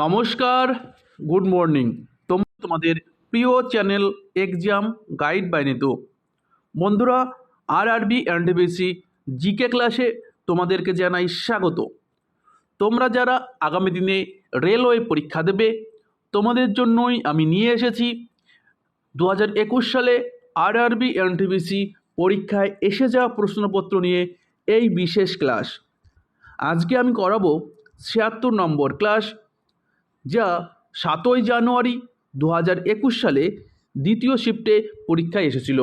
নমস্কার, good morning. তোমাদের প্রিয় channel exam guide by Nitu. বন্ধুরা আর আরবি এনটিবিসি জিকে ক্লাসে তোমাদেরকে জানাই স্বাগত। তোমরা যারা আগামী দিনে রেলওয়ে পরীক্ষা দেবে, তোমাদের জন্যই আমি নিয়ে এসেছি। দু একুশ সালে আর আরবি এনটিবিসি পরীক্ষায় এসে যাওয়া প্রশ্নপত্র নিয়ে এই বিশেষ ক্লাস আজকে আমি করাবো ছিয়াত্তর নম্বর ক্লাস যা সাতই জানুয়ারি দু হাজার একুশ সালে দ্বিতীয় শিফটে পরীক্ষায় এসেছিল।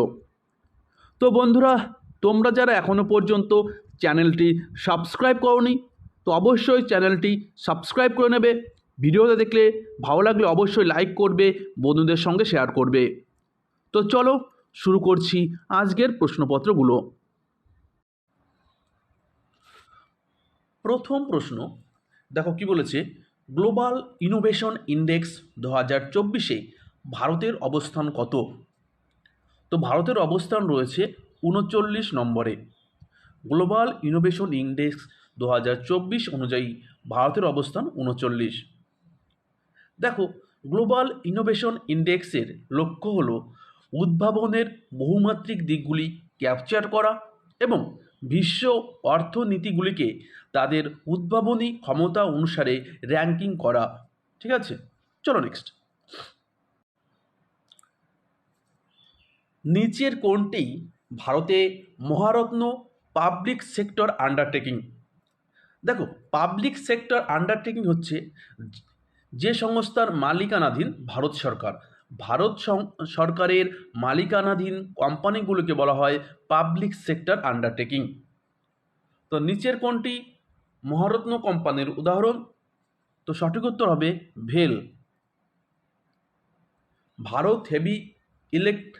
তো বন্ধুরা, তোমরা যারা এখনও পর্যন্ত চ্যানেলটি সাবস্ক্রাইব করনি, তো অবশ্যই চ্যানেলটি সাবস্ক্রাইব করে নেবে। ভিডিওটা দেখলে ভালো লাগলে অবশ্যই লাইক করবে, বন্ধুদের সঙ্গে শেয়ার করবে। তো চলো শুরু করছি আজকের প্রশ্নপত্রগুলো। প্রথম প্রশ্ন, দেখো কি বলেছে? গ্লোবাল ইনোভেশন ইন্ডেক্স দু হাজার চব্বিশে ভারতের অবস্থান কত? তো ভারতের অবস্থান রয়েছে উনচল্লিশ নম্বরে। গ্লোবাল ইনোভেশন ইন্ডেক্স দু হাজার চব্বিশ অনুযায়ী ভারতের অবস্থান উনচল্লিশ। দেখো, গ্লোবাল ইনোভেশন ইন্ডেক্সের লক্ষ্য হলো উদ্ভাবনের বহুমাত্রিক দিকগুলি ক্যাপচার করা এবং বিশ্ব অর্থনীতিগুলিকে তাদের উদ্ভাবনী ক্ষমতা অনুসারে র্যাঙ্কিং করা। ঠিক আছে? চলো নেক্সট নিচের কোনটি ভারতে মহারত্ন পাবলিক সেক্টর আন্ডারটেকিং দেখো পাবলিক সেক্টর আন্ডারটেকিং হচ্ছে যে সংস্থার মালিকানাধীন ভারত সরকার। ভারত সরকারের মালিকানাধীন কোম্পানিগুলোকে বলা হয় পাবলিক সেক্টর আন্ডারটেকিং। তো নিচের কোনটি? মহারত্ন কোম্পানির উদাহরণ। তো সঠিক উত্তর হবে ভেল। Bharat heavy elect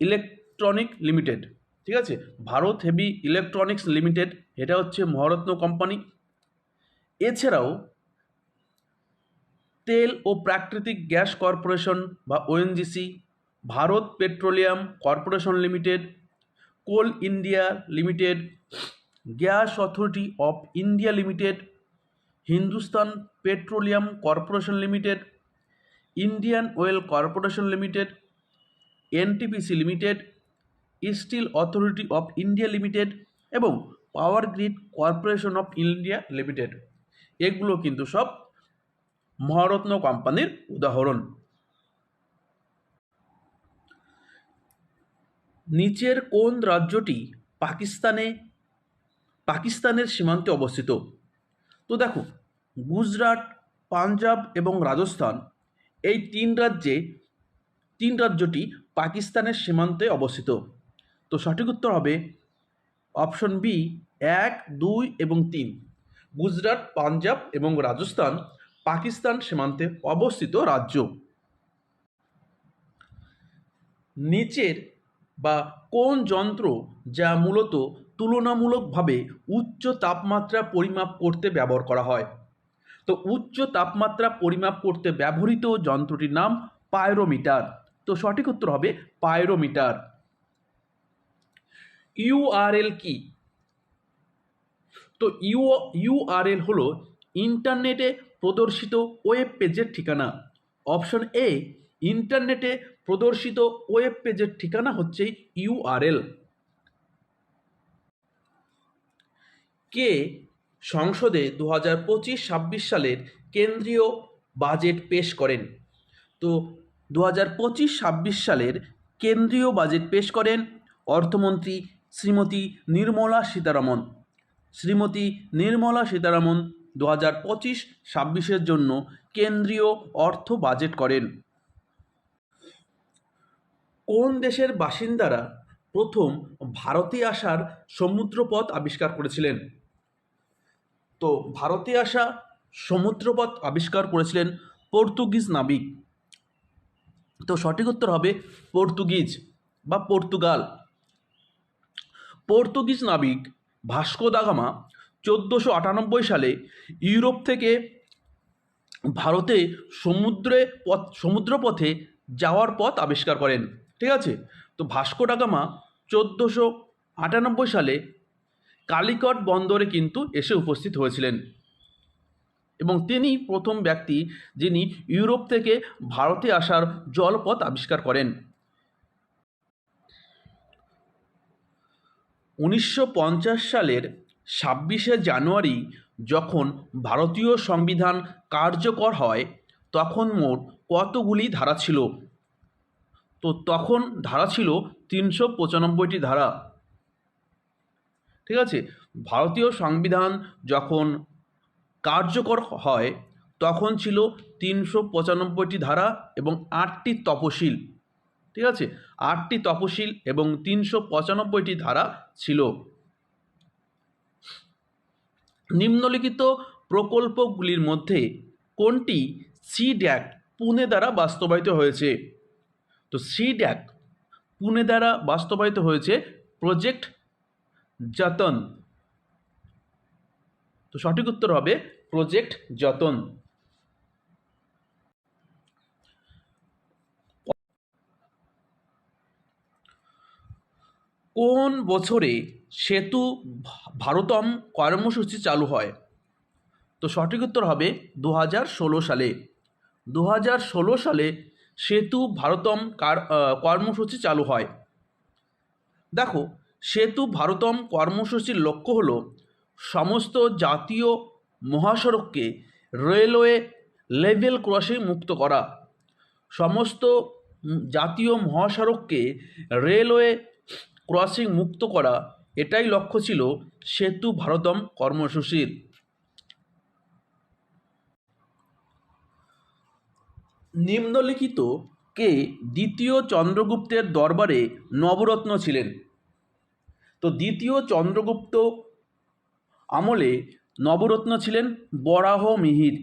electronic limited. ঠিক আছে? ভারত হেভি ইলেকট্রনিক্স লিমিটেড, এটা হচ্ছে মহারত্ন কোম্পানি। এছাড়াও তেল ও প্রাকৃতিক গ্যাস কর্পোরেশন বা ONGC Bharat petroleum corporation limited, coal India limited, gas authority of India limited, Hindustan petroleum corporation limited, Indian oil corporation limited NTPC limited, steel authority of India limited এবং power grid corporation of India limited. এগুলো কিন্তু সব মহারত্ন কোম্পানির উদাহরণ। নিচের কোন রাজ্যটি পাকিস্তানে, পাকিস্তানের সীমান্তে অবস্থিত? তো দেখো, গুজরাট, পাঞ্জাব এবং রাজস্থান, এই তিন রাজ্যে, তিন রাজ্যটি পাকিস্তানের সীমান্তে অবস্থিত। তো সঠিক উত্তর হবে অপশন বি, এক, দুই এবং তিন। গুজরাট, পাঞ্জাব এবং রাজস্থান পাকিস্তান সীমান্তে অবস্থিত রাজ্য। নিচের বা কোন যন্ত্র যা মূলত তুলনামূলকভাবে উচ্চ তাপমাত্রা পরিমাপ করতে ব্যবহার করা হয়? তো উচ্চ তাপমাত্রা পরিমাপ করতে ব্যবহৃত যন্ত্রটির নাম পায়রোমিটার তো সঠিক উত্তর হবে পায়রোমিটার ইউআরএল কি? তো ইউ ইউআরএল হলো ইন্টারনেটে প্রদর্শিত ওয়েব পেজের ঠিকানা। অপশন এ, ইন্টারনেটে প্রদর্শিত ওয়েব পেজের ঠিকানা হচ্ছে ইউআরএল কে, সংসদে দু হাজার পঁচিশ ছাব্বিশ সালের কেন্দ্রীয় বাজেট পেশ করেন। তো দু হাজার পঁচিশ ছাব্বিশ সালের কেন্দ্রীয় বাজেট পেশ করেন অর্থমন্ত্রী শ্রীমতী নির্মলা সীতারামন। শ্রীমতী নির্মলা সীতারামন দু হাজার পঁচিশ ছাব্বিশের জন্য কেন্দ্রীয় অর্থ বাজেট করেন। কোন দেশের বাসিন্দারা প্রথম ভারতে আসার সমুদ্রপথ আবিষ্কার করেছিলেন? তো ভারতে আসা সমুদ্রপথ আবিষ্কার করেছিলেন পর্তুগিজ নাবিক। তো সঠিক উত্তর হবে পর্তুগিজ বা পর্তুগাল। পর্তুগিজ নাবিক ভাস্কো দাগামা চোদ্দোশো আটানব্বই সালে ইউরোপ থেকে ভারতে সমুদ্রে পথ, সমুদ্রপথে যাওয়ার পথ আবিষ্কার করেন। ঠিক আছে? তো ভাস্কো ডাগামা চোদ্দোশো আটানব্বই সালে কালিকট বন্দরে কিন্তু এসে উপস্থিত হয়েছিলেন। এবং তিনি প্রথম ব্যক্তি যিনি ইউরোপ থেকে ভারতে আসার জলপথ আবিষ্কার করেন। উনিশশো পঞ্চাশ সালের ছাব্বিশে জানুয়ারি যখন ভারতীয় সংবিধান কার্যকর হয়, তখন মোট কতগুলি ধারা ছিল? তো তখন ধারা ছিল তিনশো পঁচানব্বইটি ধারা। ঠিক আছে? ভারতীয় সংবিধান যখন কার্যকর হয়, তখন ছিল তিনশো পঁচানব্বইটি ধারা এবং আটটি তপশিল। ঠিক আছে? আটটি তপশিল এবং তিনশো পঁচানব্বইটি ধারা ছিল। নিম্নলিখিত প্রকল্পগুলির মধ্যে কোনটি সিড্যাক পুনে দ্বারা বাস্তবায়িত হয়েছে? তো সিড্যাক পুনে দ্বারা বাস্তবায়িত হয়েছে প্রজেক্ট যতন। তো সঠিক উত্তর হবে প্রজেক্ট যতন। কোন বছরে সেতু ভারতম কর্মসূচি চালু হয়। তো সঠিক উত্তর হবে দু হাজার ষোলো সালে। দু হাজার ষোলো সালে সেতু ভারতম কর্মসূচি চালু হয়। দেখো, সেতু ভারতম কর্মসূচির লক্ষ্য হলো সমস্ত জাতীয় মহাসড়ককে রেলওয়ে লেভেল ক্রসিং মুক্ত করা। সমস্ত জাতীয় মহাসড়ককে রেলওয়ে ক্রসিং মুক্ত করা। এটাই লক্ষ্য ছিল সেতু ভারতম কর্মসূচির। নিম্নলিখিত কে দ্বিতীয় চন্দ্রগুপ্তের দরবারে নবরত্ন ছিলেন। তো দ্বিতীয় চন্দ্রগুপ্ত আমলে নবরত্ন ছিলেন বরাহ মিহির।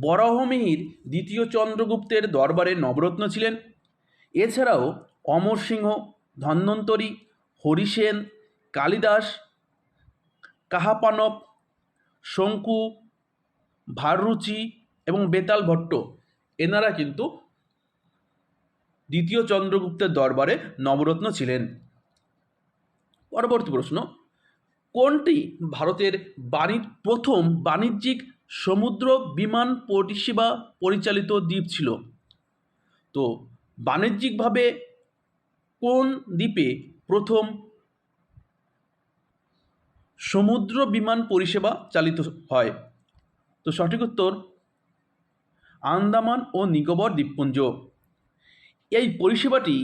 বরাহ মিহির দ্বিতীয় চন্দ্রগুপ্তের দরবারে নবরত্ন ছিলেন। এছাড়াও অমর সিংহ, ধন্বন্তরী হরিসেন কালিদাস, কাহাপানব, শঙ্কু, ভাররুচি এবং বেতাল ভট্ট। এনারা কিন্তু দ্বিতীয় চন্দ্রগুপ্তের দরবারে নবরত্ন ছিলেন। পরবর্তী প্রশ্ন, কোনটি ভারতের বাণি প্রথম বাণিজ্যিক সমুদ্র বিমান পরিষেবা পরিচালিত দ্বীপ ছিল? তো, বাণিজ্যিকভাবে কোন দ্বীপে প্রথম সমুদ্র বিমান পরিষেবা চালিত হয়। তো সঠিক উত্তর, আন্দামান ও নিকোবর দ্বীপপুঞ্জ। এই পরিষেবাটি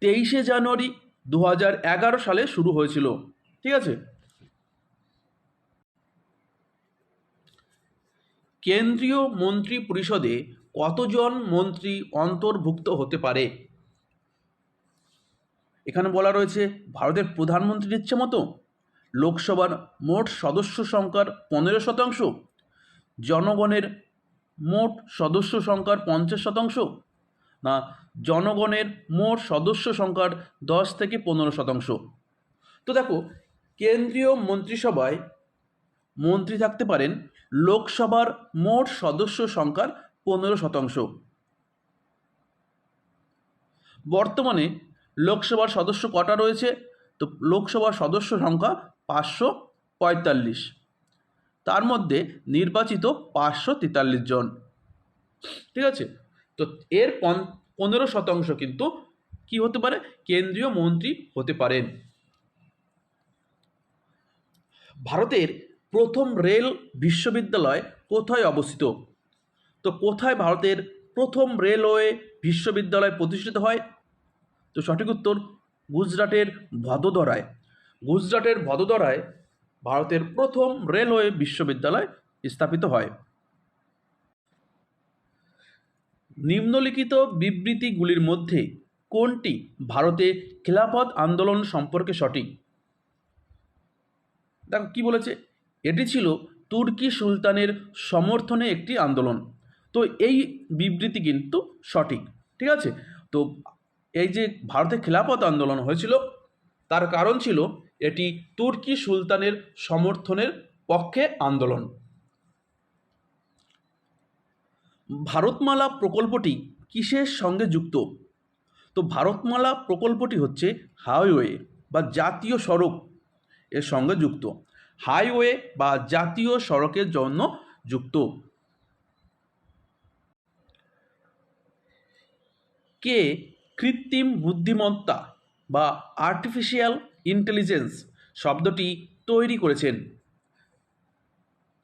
তেইশে জানুয়ারি দু সালে শুরু হয়েছিল। ঠিক আছে? কেন্দ্রীয় মন্ত্রী পরিষদে কতজন মন্ত্রী অন্তর্ভুক্ত হতে পারে? এখানে বলা রয়েছে, ভারতের প্রধানমন্ত্রীর ইচ্ছে মতো লোকসভার মোট সদস্য সংখ্যার পনেরো শতাংশ, জনগণের মোট সদস্য সংখ্যার পঞ্চাশ শতাংশ, না, জনগণের মোট সদস্য সংখ্যার দশ থেকে পনেরো শতাংশ। তো দেখো, কেন্দ্রীয় মন্ত্রিসভায় মন্ত্রী থাকতে পারেন, লোকসভার মোট সদস্য সংখ্যার পনেরো শতাংশ। বর্তমানে লোকসভার সদস্য কটা রয়েছে? তো লোকসভার সদস্য সংখ্যা পাঁচশো পঁয়তাল্লিশ। তার মধ্যে নির্বাচিত পাঁচশো তেতাল্লিশ জন। ঠিক আছে? তো এর পন- পনেরো শতাংশ কিন্তু কি হতে পারে? কেন্দ্রীয় মন্ত্রী হতে পারেন। ভারতের প্রথম রেল বিশ্ববিদ্যালয় কোথায় অবস্থিত? তো কোথায় ভারতের প্রথম রেলওয়ে বিশ্ববিদ্যালয় প্রতিষ্ঠিত হয়? তো সঠিক উত্তর গুজরাটের ভদোদরায়। গুজরাটের ভদোদরায় ভারতের প্রথম রেলওয়ে বিশ্ববিদ্যালয় স্থাপিত হয়। নিম্নলিখিত বিবৃতিগুলির মধ্যে কোনটি ভারতে খেলাফত আন্দোলন সম্পর্কে সঠিক? দেখো কী বলেছে? এটি ছিল তুর্কি সুলতানের সমর্থনে একটি আন্দোলন। তো এই বিবৃতি কিন্তু সঠিক, ঠিক আছে? তো এই যে ভারতে খেলাফত আন্দোলন হয়েছিল, তার কারণ ছিল এটি তুর্কি সুলতানের সমর্থনের পক্ষে আন্দোলন। ভারতমালা প্রকল্পটি কিসের সঙ্গে যুক্ত? তো ভারতমালা প্রকল্পটি হচ্ছে হাইওয়ে বা জাতীয় সড়ক এর সঙ্গে যুক্ত। হাইওয়ে বা জাতীয় সড়কের জন্য যুক্ত। কে কৃত্রিম বুদ্ধিমত্তা বা আর্টিফিশিয়াল ইন্টেলিজেন্স শব্দটি তৈরি করেছেন।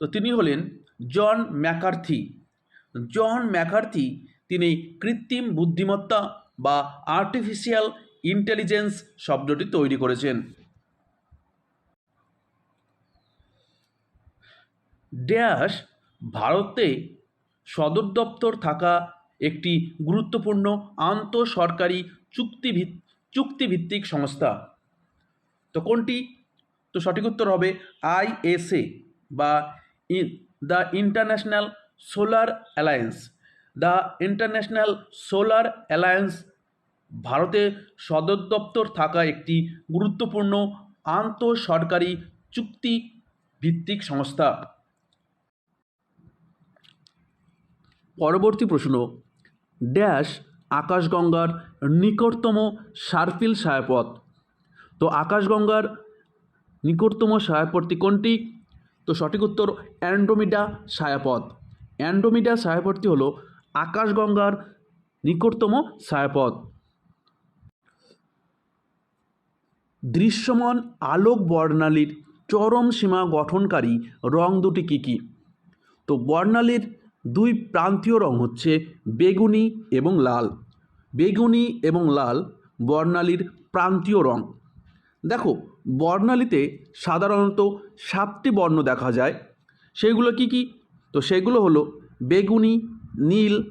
তো তিনি হলেন জন ম্যাকার্থি। জন ম্যাকার্থি তিনি কৃত্রিম বুদ্ধিমত্তা বা আর্টিফিশিয়াল ইন্টেলিজেন্স শব্দটি তৈরি করেছেন। ড্যাশ ভারতে সদর দপ্তর থাকা একটি গুরুত্বপূর্ণ আন্তঃসরকারি চুক্তিভিত চুক্তিভিত্তিক সংস্থা। তো কোনটি? তো সঠিক উত্তর হবে আইএসএ বা the international solar alliance. The international solar alliance ভারতে সদর দপ্তর থাকা একটি গুরুত্বপূর্ণ আন্তঃসরকারি চুক্তি ভিত্তিক সংস্থা। পরবর্তী প্রশ্ন ড্যাশ আকাশগঙ্গার নিকটতম সার্ফিল ছায়াপথ। তো আকাশগঙ্গার নিকটতম ছায়াপথটি কোনটি? তো সঠিক উত্তর অ্যান্ড্রোমিডা ছায়াপথ। অ্যান্ড্রোমিডা ছায়াপথটি হল আকাশগঙ্গার নিকটতম ছায়াপথ। দৃশ্যমান আলোক বর্ণালীর চরম সীমা গঠনকারী রং দুটি কী কী? তো বর্ণালীর দুই প্রান্তীয় রং হচ্ছে বেগুনি এবং লাল। বেগুনি এবং লাল বর্ণালীর প্রান্তীয় রং। দেখো, বর্ণালীতে সাধারণত সাতটি বর্ণ দেখা যায়। সেগুলো কি কি? তো সেগুলো হলো বেগুনি, নীল,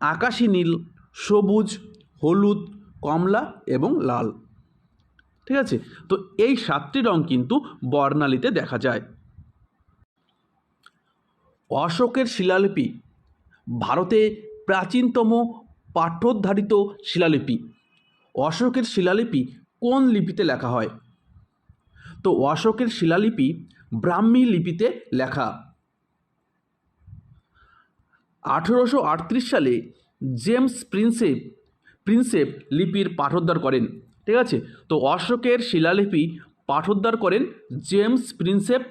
আকাশী নীল, সবুজ, হলুদ, কমলা এবং লাল। ঠিক আছে? তো এই সাতটি রং কিন্তু বর্ণালীতে দেখা যায়। অশোকের শিলালিপি, ভারতে প্রাচীনতম পাঠ্যোদ্ধারিত শিলালিপি। অশোকের শিলালিপি কোন লিপিতে লেখা হয়? তো অশোকের শিলালিপি ব্রাহ্মী লিপিতে লেখা। আঠেরোশো আটত্রিশ সালে জেমস প্রিন্সেপ প্রিন্সেপ লিপির পাঠোদ্ধার করেন, ঠিক আছে? তো অশোকের শিলালিপি পাঠোদ্ধার করেন জেমস প্রিন্সেপ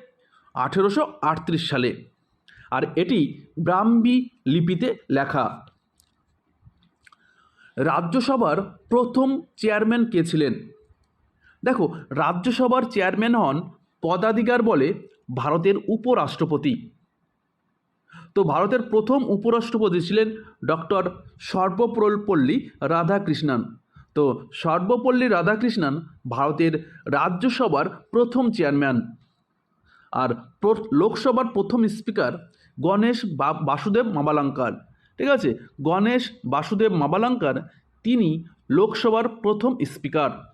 আঠেরোশো আটত্রিশ সালে। আর এটি ব্রাহ্মী লিপিতে লেখা। রাজ্যসভার প্রথম চেয়ারম্যান কে ছিলেন? দেখো, রাজ্যসভার চেয়ারম্যান হন পদাধিকার বলে ভারতের উপরাষ্ট্রপতি। তো ভারতের প্রথম উপরাষ্ট্রপতি ছিলেন ডক্টর সর্বপল্লী রাধাকৃষ্ণন। তো সর্বপল্লী রাধাকৃষ্ণন ভারতের রাজ্যসভার প্রথম চেয়ারম্যান। আর লোকসভার প্রথম স্পিকার গণেশ বাসুদেব মাবালাঙ্কার। ঠিক আছে? গণেশ, বাসুদেব মাবালাঙ্কার, তিনি লোকসভার প্রথম স্পিকার।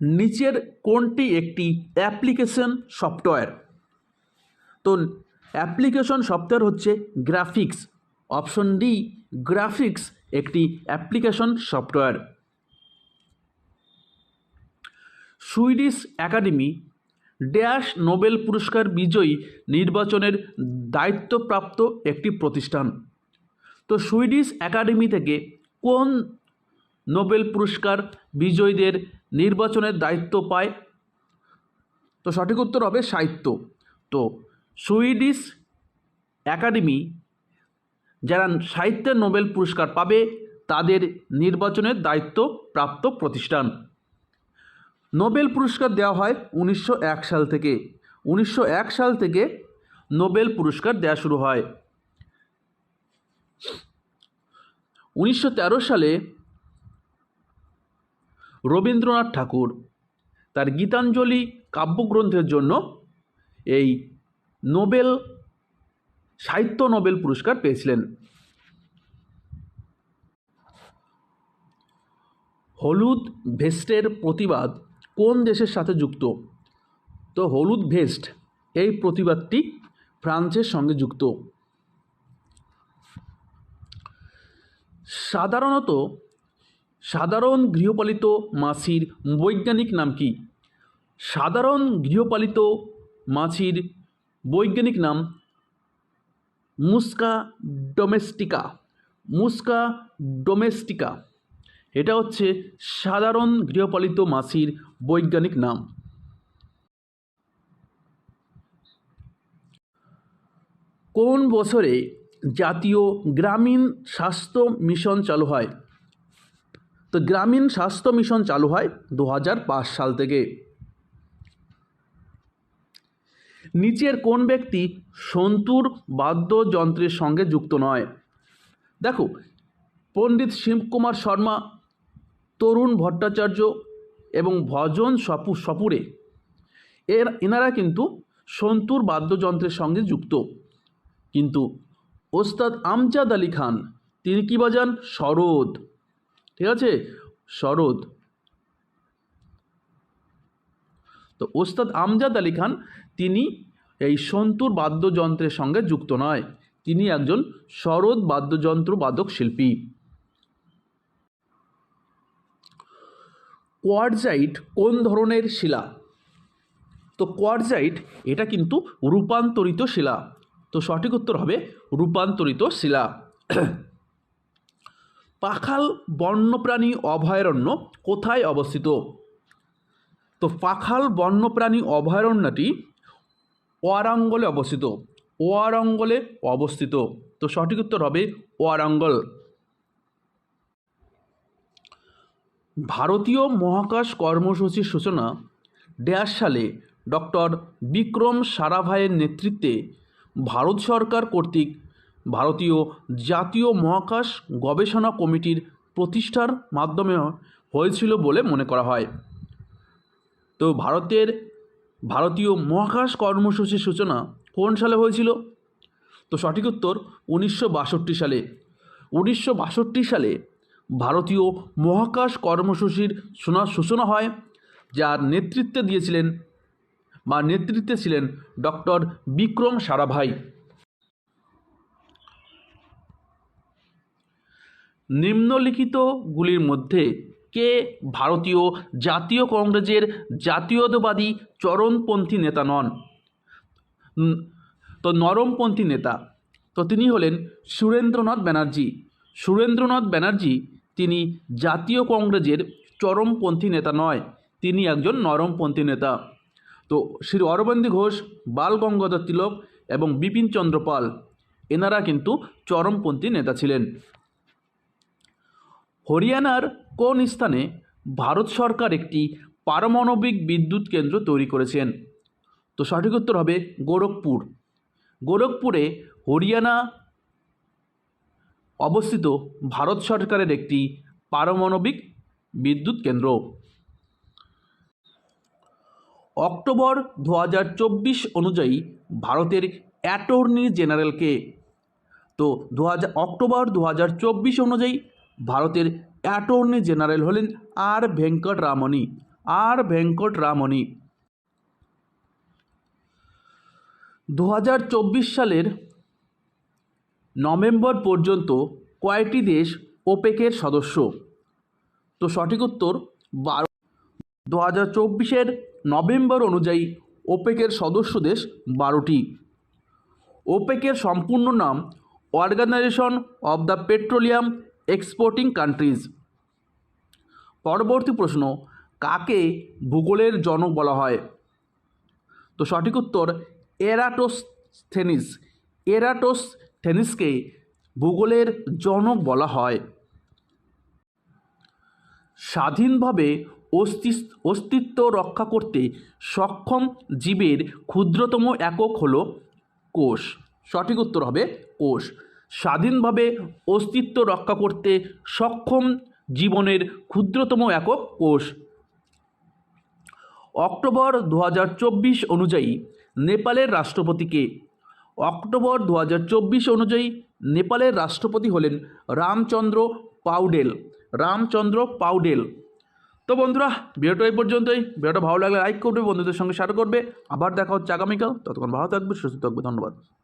নিচের কোনটি একটি অ্যাপ্লিকেশন সফটওয়্যার? তো, অ্যাপ্লিকেশন সফটওয়্যার হচ্ছে গ্রাফিক্স। অপশন ডি, গ্রাফিক্স একটি application software. Swedish academy dash Nobel পুরস্কার বিজয়ী নির্বাচনের দায়িত্বপ্রাপ্ত একটি প্রতিষ্ঠান। তো সুইডিশ একাডেমি থেকে কোন নোবেল পুরস্কার বিজয়ীদের নির্বাচনের দায়িত্ব পায়? তো সঠিক উত্তর হবে সাহিত্য। তো সুইডিশ একাডেমি যারা সাহিত্যের নোবেল পুরস্কার পাবে, তাদের নির্বাচনের দায়িত্ব প্রাপ্ত প্রতিষ্ঠান। নোবেল পুরস্কার দেওয়া হয় উনিশশো এক সাল থেকে। উনিশশো এক সাল থেকে নোবেল পুরস্কার দেওয়া শুরু হয়। উনিশশো তেরো সালে রবীন্দ্রনাথ ঠাকুর তার গীতাঞ্জলি কাব্যগ্রন্থের জন্য এই নোবেল, সাহিত্য নোবেল পুরস্কার পেয়েছিলেন। হলুদ ভেস্টের প্রতিবাদ কোন দেশের সাথে যুক্ত? তো হলুদ ভেস্ট, এই প্রতিবাদটি ফ্রান্সের সঙ্গে যুক্ত। সাধারণত সাধারণ গৃহপালিত মাছির বৈজ্ঞানিক নাম কি? সাধারণ গৃহপালিত মাছির বৈজ্ঞানিক নাম মুস্কা ডোমেস্টিকা মুস্কা ডোমেস্টিকা এটা হচ্ছে সাধারণ গৃহপালিত মাছির বৈজ্ঞানিক নাম। কোন বছরে জাতীয় গ্রামীণ স্বাস্থ্য মিশন চালু হয়? তো গ্রামীণ স্বাস্থ্য মিশন চালু হয় দু হাজার পাঁচ সাল থেকে। নিচের কোন ব্যক্তি সন্তুর বাদ্যযন্ত্রের সঙ্গে যুক্ত নয়? দেখো, পণ্ডিত শিবকুমার শর্মা তরুণ ভট্টাচার্য এবং ভজন সপু, সপুরে। এর, এনারা কিন্তু সন্তুর বাদ্যযন্ত্রের সঙ্গে যুক্ত। কিন্তু ওস্তাদ আমজাদ আলী খান, তিনি কি বাজান? সরোদ ঠিক আছে? সরোদ তো ওস্তাদ আমজাদ আলী খান, তিনি এই সন্তুর বাদ্যযন্ত্রের সঙ্গে যুক্ত নয়। তিনি একজন সরোদ বাদ্যযন্ত্র বাদক শিল্পী। কোয়ারজাইট কোন ধরনের শিলা? তো কোয়ারজাইট, এটা কিন্তু রূপান্তরিত শিলা। তো সঠিক উত্তর হবে রূপান্তরিত শিলা। পাখাল বন্যপ্রাণী অভয়ারণ্য কোথায় অবস্থিত? তো পাখাল বন্যপ্রাণী অভয়ারণ্যটি ওয়ারাঙ্গলে অবস্থিত। ওয়ারাঙ্গলে অবস্থিত। তো সঠিক উত্তর হবে ওয়ারাঙ্গল। ভারতীয় মহাকাশ কর্মসূচির সূচনা ড্যাশ সালে ডক্টর বিক্রম সারাভাইয়ের নেতৃত্বে ভারত সরকার কর্তৃক ভারতীয় জাতীয় মহাকাশ গবেষণা কমিটির প্রতিষ্ঠার মাধ্যমে হয়েছিল বলে মনে করা হয়। তো ভারতের ভারতীয় মহাকাশ কর্মসূচির সূচনা কোন সালে হয়েছিল? তো সঠিক উত্তর উনিশশো বাষট্টি সালে। উনিশশো বাষট্টি সালে ভারতীয় মহাকাশ কর্মসূচির সূচনা হয়, যার নেতৃত্বে দিয়েছিলেন বা নেতৃত্বে ছিলেন ডক্টর বিক্রম সারাভাই। নিম্নলিখিতগুলির মধ্যে কে ভারতীয় জাতীয় কংগ্রেসের জাতীয়তাবাদী চরমপন্থী নেতা নন? তো নরমপন্থী নেতা, তো তিনি হলেন সুরেন্দ্রনাথ ব্যানার্জি। সুরেন্দ্রনাথ ব্যানার্জি তিনি জাতীয় কংগ্রেসের চরমপন্থী নেতা নয়, তিনি একজন নরমপন্থী নেতা। তো শ্রী অরবিন্দ ঘোষ, বাল গঙ্গাধর তিলক এবং বিপিন চন্দ্র পাল, এনারা কিন্তু চরমপন্থী নেতা ছিলেন। হরিয়ানার কোন স্থানে ভারত সরকার একটি পারমাণবিক বিদ্যুৎ কেন্দ্র তৈরি করেছেন? তো সঠিক উত্তর হবে গোরখপুর। গোরখপুরে হরিয়ানা অবস্থিত ভারত সরকারের একটি পারমাণবিক বিদ্যুৎ কেন্দ্র। অক্টোবর দু হাজার চব্বিশ অনুযায়ী ভারতের অ্যাটর্নি জেনারেলকে। তো দু অক্টোবর দু হাজার চব্বিশ অনুযায়ী ভারতের অ্যাটর্নি জেনারেল হলেন আর ভেঙ্কট রামনি আর ভেঙ্কট রামনি দু হাজার চব্বিশ সালের নভেম্বর পর্যন্ত কয়টি দেশ ওপেকের সদস্য। তো সঠিক উত্তর, বারো। দু হাজার চব্বিশের নভেম্বর অনুযায়ী ওপেকের সদস্য দেশ বারোটি। ওপেকের সম্পূর্ণ নাম organisation of the petroleum exporting countries. পরবর্তী প্রশ্ন, কাকে ভূগোলের জনক বলা হয়? তো সঠিক উত্তর, এরাটোস্থেনিস। এরাটোস্থেনিসকে ভূগোলের জনক বলা হয়। স্বাধীনভাবে অস্তিত্ব রক্ষা করতে সক্ষম জীবের ক্ষুদ্রতম একক হল কোষ। সঠিক উত্তর হবে কোষ। স্বাধীনভাবে অস্তিত্ব রক্ষা করতে সক্ষম জীবনের ক্ষুদ্রতম একক কোষ। অক্টোবর দু হাজার চব্বিশ অনুযায়ী নেপালের রাষ্ট্রপতিকে অক্টোবর দু হাজার চব্বিশ অনুযায়ী নেপালের রাষ্ট্রপতি হলেন রামচন্দ্র পাউডেল। রামচন্দ্র পাউডেল। তো বন্ধুরা, ভিডিওটা এই পর্যন্তই। ভিডিওটা ভালো লাগলে লাইক করবে, বন্ধুদের সঙ্গে শেয়ার করবে। আবার দেখা হচ্ছে আগামীকাল। ততক্ষণ ভালো থাকবে, সুস্থ থাকবে। ধন্যবাদ।